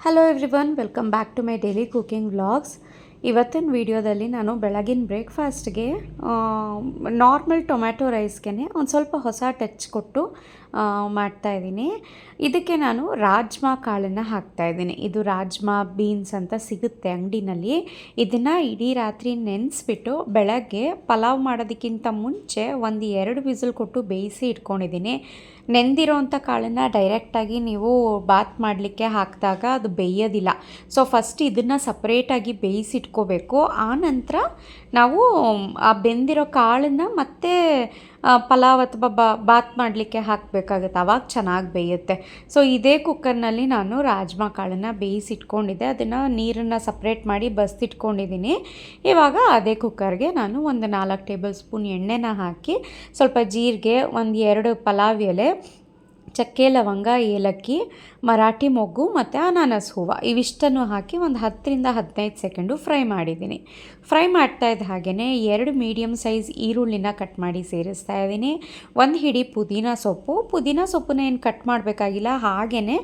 Hello everyone welcome back to my daily cooking vlogs ಇವತ್ತಿನ ವಿಡಿಯೋದಲ್ಲಿ ನಾನು ಬೆಳಗಿನ ಬ್ರೇಕ್ಫಾಸ್ಟ್ಗೆ ನಾರ್ಮಲ್ ಟೊಮ್ಯಾಟೊ ರೈಸ್ಗೆ ಒಂದು ಸ್ವಲ್ಪ ಹೊಸ ಟಚ್ ಕೊಟ್ಟು ಮಾಡ್ತಾಯಿದ್ದೀನಿ ಇದಕ್ಕೆ ನಾನು ರಾಜ್ಮಾ ಕಾಳನ್ನು ಹಾಕ್ತಾಯಿದ್ದೀನಿ ಇದು ರಾಜ್ಮಾ ಬೀನ್ಸ್ ಅಂತ ಸಿಗುತ್ತೆ ಅಂಗಡಿನಲ್ಲಿ. ಇದನ್ನು ಇಡೀ ರಾತ್ರಿ ನೆನೆಸ್ಬಿಟ್ಟು ಬೆಳಗ್ಗೆ ಪಲಾವ್ ಮಾಡೋದಕ್ಕಿಂತ ಮುಂಚೆ ಒಂದು ಎರಡು ವಿಸಿಲ್ ಕೊಟ್ಟು ಬೇಯಿಸಿ ಇಟ್ಕೊಂಡಿದ್ದೀನಿ. ನೆಂದಿರೋವಂಥ ಕಾಳನ್ನು ಡೈರೆಕ್ಟಾಗಿ ನೀವು ಬಾತ್ ಮಾಡಲಿಕ್ಕೆ ಹಾಕಿದಾಗ ಅದು ಬೇಯೋದಿಲ್ಲ. ಸೊ, ಫಸ್ಟ್ ಇದನ್ನು ಸಪ್ರೇಟಾಗಿ ಬೇಯಿಸಿಟ್ಕೋಬೇಕು. ಆ ನಂತರ ನಾವು ಆ ಬೆಂದಿರೋ ಕಾಳನ್ನು ಮತ್ತೆ ಪಲಾವ್ ಅಥವಾ ಬಾತ್ ಮಾಡಲಿಕ್ಕೆ ಹಾಕಬೇಕಾಗುತ್ತೆ. ಅವಾಗ ಚೆನ್ನಾಗಿ ಬೇಯುತ್ತೆ. ಸೊ ಇದೇ ಕುಕ್ಕರ್ನಲ್ಲಿ ನಾನು ರಾಜ್ಮಾ ಕಾಳನ್ನು ಬೇಯಿಸಿಟ್ಕೊಂಡಿದ್ದೆ. ಅದನ್ನು ನೀರನ್ನು ಸಪ್ರೇಟ್ ಮಾಡಿ ಬಸ್ತಿಟ್ಕೊಂಡಿದ್ದೀನಿ ಇವಾಗ ಅದೇ ಕುಕ್ಕರ್ಗೆ ನಾನು ಒಂದು ನಾಲ್ಕು ಟೇಬಲ್ ಸ್ಪೂನ್ ಎಣ್ಣೆನ ಹಾಕಿ ಸ್ವಲ್ಪ ಜೀರಿಗೆ, ಒಂದು ಎರಡು ಪಲಾವ್ ಎಲೆ ಚಕ್ಕೆ, ಲವಂಗ, ಏಲಕ್ಕಿ, ಮರಾಠಿ ಮೊಗ್ಗು ಮತ್ತು ಅನಾನಸ್ ಹೂವು. ಇವಿಷ್ಟನ್ನು ಹಾಕಿ ಒಂದು ಹತ್ತರಿಂದ ಹದಿನೈದು ಸೆಕೆಂಡು ಫ್ರೈ ಮಾಡಿದ್ದೀನಿ. ಫ್ರೈ ಮಾಡ್ತಾ ಇದ್ದ ಹಾಗೆಯೇ ಎರಡು ಮೀಡಿಯಮ್ ಸೈಜ್ ಈರುಳ್ಳಿನ ಕಟ್ ಮಾಡಿ ಸೇರಿಸ್ತಾ ಇದ್ದೀನಿ. ಒಂದು ಹಿಡಿ ಪುದೀನ ಸೊಪ್ಪು. ಪುದೀನ ಸೊಪ್ಪನ್ನ ಏನು ಕಟ್ ಮಾಡಬೇಕಾಗಿಲ್ಲ ಹಾಗೆಯೇ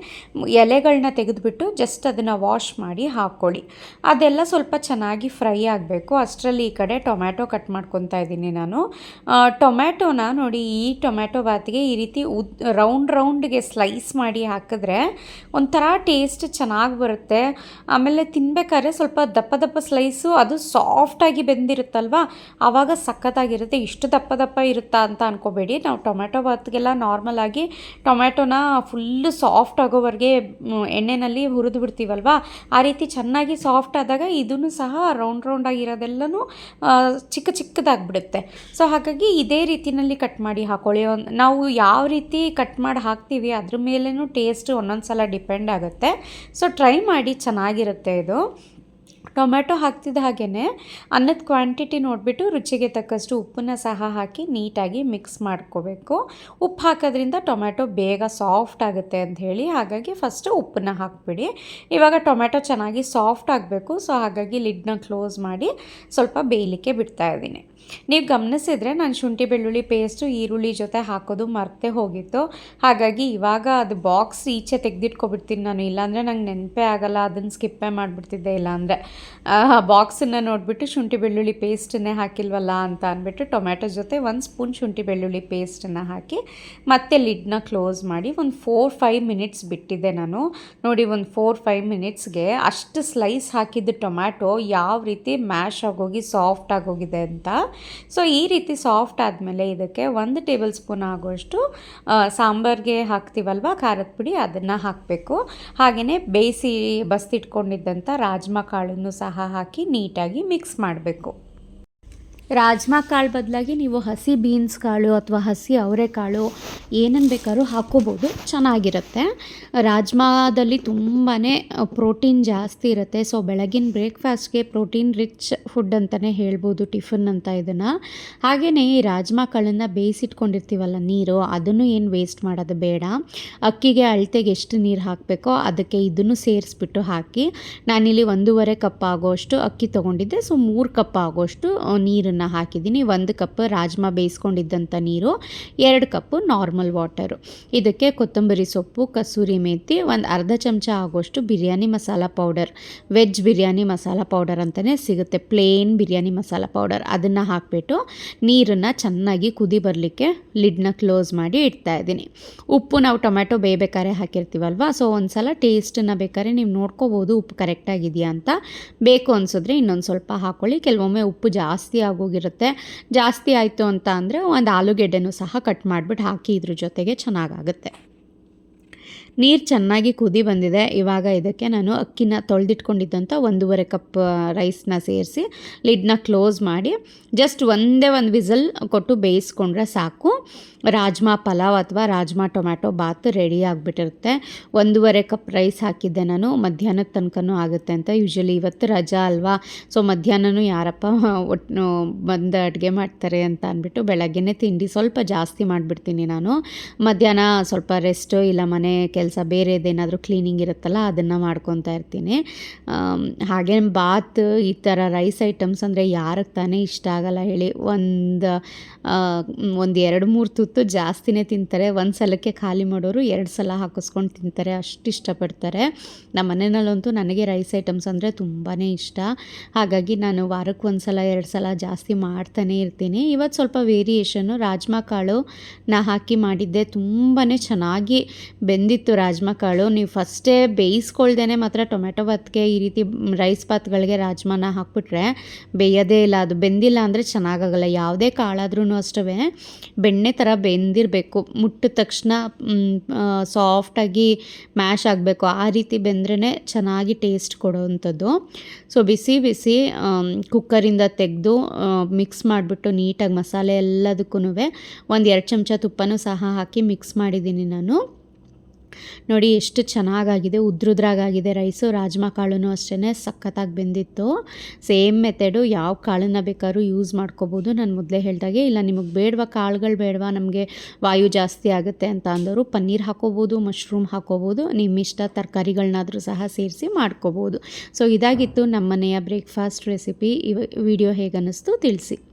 ಎಲೆಗಳನ್ನ ತೆಗೆದುಬಿಟ್ಟು ಜಸ್ಟ್ ಅದನ್ನು ವಾಶ್ ಮಾಡಿ ಹಾಕ್ಕೊಳ್ಳಿ. ಅದೆಲ್ಲ ಸ್ವಲ್ಪ ಚೆನ್ನಾಗಿ ಫ್ರೈ ಆಗಬೇಕು. ಅಷ್ಟರಲ್ಲಿ ಈ ಕಡೆ ಟೊಮ್ಯಾಟೊ ಕಟ್ ಮಾಡ್ಕೊತಾ ಇದ್ದೀನಿ ನಾನು. ಟೊಮ್ಯಾಟೊನ ನೋಡಿ ಈ ಟೊಮ್ಯಾಟೊ ಬಾತಿಗೆ ಈ ರೀತಿ ಉದ್ ರೌಂಡ್ ರೌಂಡ್ಗೆ ಸ್ಲೈಸ್ ಮಾಡಿ ಹಾಕಿದ್ರೆ ಒಂಥರ ಟೇಸ್ಟ್ ಚೆನ್ನಾಗಿ ಬರುತ್ತೆ. ಆಮೇಲೆ ತಿನ್ಬೇಕಾದ್ರೆ ಸ್ವಲ್ಪ ದಪ್ಪ ದಪ್ಪ ಸ್ಲೈಸು ಅದು ಸಾಫ್ಟಾಗಿ ಬೆಂದಿರುತ್ತಲ್ವ? ಆವಾಗ ಸಖತ್ತಾಗಿರುತ್ತೆ. ಇಷ್ಟು ದಪ್ಪ ದಪ್ಪ ಇರುತ್ತಾ ಅಂತ ಅನ್ಕೋಬೇಡಿ. ನಾವು ಟೊಮೆಟೊ ಬಾತ್ಗೆಲ್ಲ ನಾರ್ಮಲಾಗಿ ಆಗಿ ಟೊಮ್ಯಾಟೊನ ಫುಲ್ಲು ಸಾಫ್ಟ್ ಆಗೋವರೆಗೆ ಎಣ್ಣೆಯಲ್ಲಿ ಹುರಿದು ಬಿಡ್ತೀವಲ್ವ? ಆ ರೀತಿ ಚೆನ್ನಾಗಿ ಸಾಫ್ಟ್ ಆದಾಗ ಇದನ್ನು ಸಹ ರೌಂಡ್ ರೌಂಡ್ ಆಗಿರೋದೆಲ್ಲನೂ ಚಿಕ್ಕ ಚಿಕ್ಕದಾಗಿಬಿಡುತ್ತೆ. ಸೊ ಹಾಗಾಗಿ ಇದೇ ರೀತಿಯಲ್ಲಿ ಕಟ್ ಮಾಡಿ ಹಾಕೊಳ್ಳಿ. ನಾವು ಯಾವ ರೀತಿ ಕಟ್ ಮಾಡಿ ಹಾಕ್ತೀವಿ, ಅದ್ರ ಮೇಲೂ ಟೇಸ್ಟ್ ಒಂದೊಂದು ಸಲ ಡಿಪೆಂಡ್ ಆಗುತ್ತೆ. ಸೊ ಟ್ರೈ ಮಾಡಿ ಚೆನ್ನಾಗಿರುತ್ತೆ ಇದು. ಟೊಮ್ಯಾಟೊ ಹಾಕ್ತಿದ್ದ ಹಾಗೇ ಅನ್ನದ ಕ್ವಾಂಟಿಟಿ ನೋಡಿಬಿಟ್ಟು ರುಚಿಗೆ ತಕ್ಕಷ್ಟು ಉಪ್ಪನ್ನು ಸಹ ಹಾಕಿ ನೀಟಾಗಿ ಮಿಕ್ಸ್ ಮಾಡ್ಕೋಬೇಕು. ಉಪ್ಪು ಹಾಕೋದ್ರಿಂದ ಟೊಮ್ಯಾಟೊ ಬೇಗ ಸಾಫ್ಟ್ ಆಗುತ್ತೆ ಅಂತ ಹೇಳಿ, ಹಾಗಾಗಿ ಫಸ್ಟು ಉಪ್ಪನ್ನು ಹಾಕ್ಬಿಡಿ. ಇವಾಗ ಟೊಮ್ಯಾಟೊ ಚೆನ್ನಾಗಿ ಸಾಫ್ಟ್ ಆಗಬೇಕು ಸೊ ಹಾಗಾಗಿ ಲಿಡ್ನ ಕ್ಲೋಸ್ ಮಾಡಿ ಸ್ವಲ್ಪ ಬೇಯಲಿಕ್ಕೆ ಬಿಡ್ತಾ ಇದ್ದೀನಿ. ನೀವು ಗಮನಿಸಿದರೆ ನಾನು ಶುಂಠಿ, ಬೆಳ್ಳುಳ್ಳಿ ಪೇಸ್ಟು ಈರುಳ್ಳಿ ಜೊತೆ ಹಾಕೋದು ಮರ್ತೆ ಹೋಗಿತ್ತು. ಹಾಗಾಗಿ ಇವಾಗ ಅದು ಬಾಕ್ಸ್ ಈಚೆ ತೆಗೆದಿಟ್ಕೊಬಿಡ್ತೀನಿ ನಾನು. ಇಲ್ಲಾಂದರೆ ನಂಗೆ ನೆನಪೇ ಆಗಲ್ಲ, ಅದನ್ನು ಸ್ಕಿಪ್ಪೇ ಮಾಡಿಬಿಡ್ತಿದ್ದೆ. ಇಲ್ಲಾಂದರೆ ಬಾಕ್ಸನ್ನು ನೋಡಿಬಿಟ್ಟು ಶುಂಠಿ, ಬೆಳ್ಳುಳ್ಳಿ ಪೇಸ್ಟನ್ನೇ ಹಾಕಿಲ್ವಲ್ಲ ಅಂತ ಅಂದ್ಬಿಟ್ಟು ಟೊಮ್ಯಾಟೊ ಜೊತೆ ಒಂದು ಸ್ಪೂನ್ ಶುಂಠಿ, ಬೆಳ್ಳುಳ್ಳಿ ಪೇಸ್ಟನ್ನು ಹಾಕಿ ಮತ್ತೆ ಲಿಡ್ನ ಕ್ಲೋಸ್ ಮಾಡಿ ಒಂದು ಫೋರ್ ಫೈವ್ ಮಿನಿಟ್ಸ್ ಬಿಟ್ಟಿದ್ದೆ ನಾನು. ನೋಡಿ, ಒಂದು ಫೋರ್ ಫೈವ್ ಮಿನಿಟ್ಸ್ಗೆ ಅಷ್ಟು ಸ್ಲೈಸ್ ಹಾಕಿದ್ದು ಟೊಮ್ಯಾಟೊ ಯಾವ ರೀತಿ ಮ್ಯಾಶ್ ಆಗೋಗಿ ಸಾಫ್ಟ್ ಆಗೋಗಿದೆ ಅಂತ ಸೊ ಈ ರೀತಿ ಸಾಫ್ಟ್ ಆದಮೇಲೆ ಇದಕ್ಕೆ ಒಂದು ಟೇಬಲ್ ಸ್ಪೂನ್ ಆಗುವಷ್ಟು ಸಾಂಬಾರಿಗೆ ಹಾಕ್ತೀವಲ್ವ? ಖಾರದ ಪುಡಿ ಅದನ್ನು ಹಾಕಬೇಕು. ಹಾಗೆಯೇ ಬೇಯಿಸಿ ಬಸ್ತಿಟ್ಕೊಂಡಿದ್ದಂಥ ರಾಜ್ಮಾ ಕಾಳನ್ನು ಸಹ ಹಾಕಿ ನೀಟಾಗಿ ಮಿಕ್ಸ್ ಮಾಡಬೇಕು. ರಾಜ್ಮಾ ಕಾಳು ಬದಲಾಗಿ ನೀವು ಹಸಿ ಬೀನ್ಸ್ ಕಾಳು ಅಥವಾ ಹಸಿ ಅವರೆಕಾಳು ಏನನ್ನು ಬೇಕಾದ್ರೂ ಹಾಕ್ಕೋಬೋದು, ಚೆನ್ನಾಗಿರುತ್ತೆ. ರಾಜ್ಮಾದಲ್ಲಿ ತುಂಬಾ ಪ್ರೋಟೀನ್ ಜಾಸ್ತಿ ಇರುತ್ತೆ. ಸೊ ಬೆಳಗಿನ ಬ್ರೇಕ್ಫಾಸ್ಟ್ಗೆ ಪ್ರೋಟೀನ್ ರಿಚ್ ಫುಡ್ ಅಂತಲೇ ಹೇಳ್ಬೋದು ಟಿಫನ್ ಅಂತ ಇದನ್ನು. ಹಾಗೆಯೇ ಈ ರಾಜ್ಮಾ ಕಾಳನ್ನು ಬೇಯಿಸಿಟ್ಕೊಂಡಿರ್ತೀವಲ್ಲ ನೀರು, ಅದನ್ನು ಏನು ವೇಸ್ಟ್ ಮಾಡೋದು ಬೇಡ. ಅಕ್ಕಿಗೆ, ಅಳತೆಗೆ ಎಷ್ಟು ನೀರು ಹಾಕಬೇಕೋ ಅದಕ್ಕೆ ಇದನ್ನು ಸೇರಿಸ್ಬಿಟ್ಟು ಹಾಕಿ, ನಾನಿಲ್ಲಿ ಒಂದೂವರೆ ಕಪ್ ಆಗೋಷ್ಟು ಅಕ್ಕಿ ತೊಗೊಂಡಿದ್ದೆ. ಸೊ ಮೂರು ಕಪ್ ಆಗೋಷ್ಟು ನೀರನ್ನು ಹಾಕಿದ್ದೀನಿ. ಒಂದು ಕಪ್ ರಾಜ್ಮಾ ಬೇಯಿಸ್ಕೊಂಡಿದ್ದಂಥ ನೀರು, ಎರಡು ಕಪ್ಪು ನಾರ್ಮಲ್ ವಾಟರು. ಇದಕ್ಕೆ ಕೊತ್ತಂಬರಿ ಸೊಪ್ಪು, ಕಸೂರಿ ಮೇಥಿ ಒಂದು ಅರ್ಧ ಚಮಚ ಆಗೋಷ್ಟು biryani masala powder. Veg biryani masala powder ಅಂತಲೇ ಸಿಗುತ್ತೆ. Plain biryani masala powder. ಅದನ್ನು ಹಾಕಿಬಿಟ್ಟು ನೀರನ್ನು ಚೆನ್ನಾಗಿ ಕುದಿ ಬರಲಿಕ್ಕೆ ಲಿಡ್ನ ಕ್ಲೋಸ್ ಮಾಡಿ ಇಡ್ತಾ ಇದ್ದೀನಿ. ಉಪ್ಪು ನಾವು ಟೊಮ್ಯಾಟೊ ಬೇಯಬೇಕಾದ್ರೆ ಹಾಕಿರ್ತೀವಲ್ವ? ಸೊ ಒಂದು ಸಲ ಟೇಸ್ಟನ್ನು ಬೇಕಾದ್ರೆ ನೀವು ನೋಡ್ಕೋಬೋದು. ಉಪ್ಪು ಕರೆಕ್ಟಾಗಿದೆಯಾ ಅಂತ. ಬೇಕು ಅನಿಸಿದ್ರೆ ಇನ್ನೊಂದು ಸ್ವಲ್ಪ ಹಾಕ್ಕೊಳ್ಳಿ ಕೆಲವೊಮ್ಮೆ ಉಪ್ಪು ಜಾಸ್ತಿ ಆಗೋಗಿರುತ್ತೆ ಜಾಸ್ತಿ ಆಯಿತು ಅಂತ ಅಂದರೆ ಒಂದು ಆಲೂಗೆಡ್ಡೆನೂ ಸಹ ಕಟ್ ಮಾಡಿಬಿಟ್ಟು ಹಾಕಿ ಇದ್ರ ಜೊತೆಗೆ ಚೆನ್ನಾಗಾಗುತ್ತೆ. ನೀರು ಚೆನ್ನಾಗಿ ಕುದಿ ಬಂದಿದೆ. ಇವಾಗ ಇದಕ್ಕೆ ನಾನು ಅಕ್ಕಿನ ತೊಳೆದಿಟ್ಕೊಂಡಿದ್ದಂಥ ಒಂದೂವರೆ ಕಪ್ ರೈಸ್ನ ಸೇರಿಸಿ ಲಿಡ್ನ ಕ್ಲೋಸ್ ಮಾಡಿ ಜಸ್ಟ್ ಒಂದೇ ಒಂದು ವಿಸಲ್ ಕೊಟ್ಟು ಬೇಯಿಸ್ಕೊಂಡ್ರೆ ಸಾಕು. ರಾಜ್ಮಾ ಪಲಾವ್ ಅಥವಾ ರಾಜ್ಮಾ ಟೊಮ್ಯಾಟೊ ಬಾತ್ ರೆಡಿ ಆಗಿಬಿಟ್ಟಿರುತ್ತೆ. ಒಂದೂವರೆ ಕಪ್ ರೈಸ್ ಹಾಕಿದ್ದೆ ನಾನು, ಮಧ್ಯಾಹ್ನದ ತನಕನೂ ಆಗುತ್ತೆ ಅಂತ. ಯೂಶ್ವಲಿ ಇವತ್ತು ರಜಾ ಅಲ್ವಾ ಸೊ ಮಧ್ಯಾಹ್ನನೂ ಯಾರಪ್ಪ ಒಟ್ಟು ಬಂದು ಅಡುಗೆ ಮಾಡ್ತಾರೆ ಅಂತ ಅಂದ್ಬಿಟ್ಟು ಬೆಳಗ್ಗೆನೇ ತಿಂಡಿ ಸ್ವಲ್ಪ ಜಾಸ್ತಿ ಮಾಡಿಬಿಡ್ತೀನಿ ನಾನು. ಮಧ್ಯಾಹ್ನ ಸ್ವಲ್ಪ ರೆಸ್ಟು ಇಲ್ಲ, ಮನೆ ಕೆಲಸ ಬೇರೆದೇನಾದರೂ ಕ್ಲೀನಿಂಗ್ ಇರುತ್ತಲ್ಲ, ಅದನ್ನು ಮಾಡ್ಕೊತಾ ಇರ್ತೀನಿ. ಹಾಗೆ ಬಾತ್ ಈ ಥರ ರೈಸ್ ಐಟಮ್ಸ್ ಅಂದರೆ ಯಾರಿಗೆ ತಾನೇ ಇಷ್ಟ ಆಗಲ್ಲ ಹೇಳಿ. ಒಂದು ಒಂದು ಎರಡು, ಮೂರು ತುತ್ತು ಜಾಸ್ತಿನೇ ತಿಂತಾರೆ. ಒಂದು ಸಲಕ್ಕೆ ಖಾಲಿ ಮಾಡೋರು ಎರಡು ಸಲ ಹಾಕಿಸ್ಕೊಂಡು ತಿಂತಾರೆ. ಅಷ್ಟು ಇಷ್ಟಪಡ್ತಾರೆ. ನಮ್ಮ ಮನೆಯಲ್ಲಂತೂ ನನಗೆ ರೈಸ್ ಐಟಮ್ಸ್ ಅಂದರೆ ತುಂಬಾ ಇಷ್ಟ. ಹಾಗಾಗಿ ನಾನು ವಾರಕ್ಕೆ ಒಂದು ಸಲ, ಎರಡು ಸಲ ಜಾಸ್ತಿ ಮಾಡ್ತಾನೆ ಇರ್ತೀನಿ. ಇವತ್ತು ಸ್ವಲ್ಪ ವೇರಿಯೇಷನ್ನು ರಾಜ್ಮಾ ಕಾಳು ನಾ ಹಾಕಿ ಮಾಡಿದ್ದೆ. ತುಂಬಾ ಚೆನ್ನಾಗಿ ಬೆಂದಿತ್ತು ರಾಜ್ಮಾ ಕಾಳು. ನೀವು ಫಸ್ಟೇ ಬೇಯಿಸ್ಕೊಳ್ದೇ ಮಾತ್ರ ಟೊಮೆಟೊ ಭಾತ್ಗೆ ಈ ರೀತಿ ರೈಸ್ ಭಾತ್ಗಳಿಗೆ ರಾಜ್ಮಾನ ಹಾಕ್ಬಿಟ್ರೆ ಬೇಯೋದೇ ಇಲ್ಲ. ಅದು ಬೆಂದಿಲ್ಲ ಅಂದರೆ ಚೆನ್ನಾಗಾಗಲ್ಲ. ಯಾವುದೇ ಕಾಳಾದ್ರೂ ಅಷ್ಟೇ ಬೆಣ್ಣೆ ಥರ ಬೆಂದಿರಬೇಕು. ಮುಟ್ಟಿದ ತಕ್ಷಣ ಸಾಫ್ಟಾಗಿ ಮ್ಯಾಶ್ ಆಗಬೇಕು. ಆ ರೀತಿ ಬೆಂದ್ರೇ ಚೆನ್ನಾಗಿ ಟೇಸ್ಟ್ ಕೊಡೋವಂಥದ್ದು. ಸೊ, ಬಿಸಿ ಬಿಸಿ ಕುಕ್ಕರಿಂದ ತೆಗೆದು ಮಿಕ್ಸ್ ಮಾಡಿಬಿಟ್ಟು ನೀಟಾಗಿ ಮಸಾಲೆ ಎಲ್ಲದಕ್ಕೂ ಒಂದು ಎರಡು ಚಮಚ ತುಪ್ಪನೂ ಸಹ ಹಾಕಿ ಮಿಕ್ಸ್ ಮಾಡಿದ್ದೀನಿ ನಾನು. ನೋಡಿ ಎಷ್ಟು ಚೆನ್ನಾಗಾಗಿದೆ, ಉದ್ರುದ್ರಾಗಾಗಿದೆ ರೈಸು. ರಾಜ್ಮಾ ಕಾಳು ಅಷ್ಟೇ ಸಖತ್ತಾಗಿ ಬೆಂದಿತ್ತು. ಸೇಮ್ ಮೆಥಡು, ಯಾವ ಕಾಳನ್ನು ಬೇಕಾದ್ರೂ ಯೂಸ್ ಮಾಡ್ಕೋಬೋದು. ನಾನು ಮೊದಲೇ ಹೇಳ್ದಾಗೆ, ಇಲ್ಲ ನಿಮಗೆ ಬೇಡವಾ ಕಾಳುಗಳು ಬೇಡವಾ, ನಮಗೆ ವಾಯು ಜಾಸ್ತಿ ಆಗುತ್ತೆ ಅಂತ ಅಂದವರು ಪನ್ನೀರ್ ಹಾಕೋಬೋದು, ಮಶ್ರೂಮ್ ಹಾಕೋಬೋದು, ನಿಮ್ಮಿಷ್ಟ ತರಕಾರಿಗಳನ್ನಾದರೂ ಸಹ ಸೇರಿಸಿ ಮಾಡ್ಕೋಬೋದು. ಸೊ ಇದಾಗಿತ್ತು ನಮ್ಮನೆಯ ಬ್ರೇಕ್ಫಾಸ್ಟ್ ರೆಸಿಪಿ. ಈ ವಿಡಿಯೋ ಹೇಗನ್ನಿಸ್ತು ತಿಳಿಸಿ.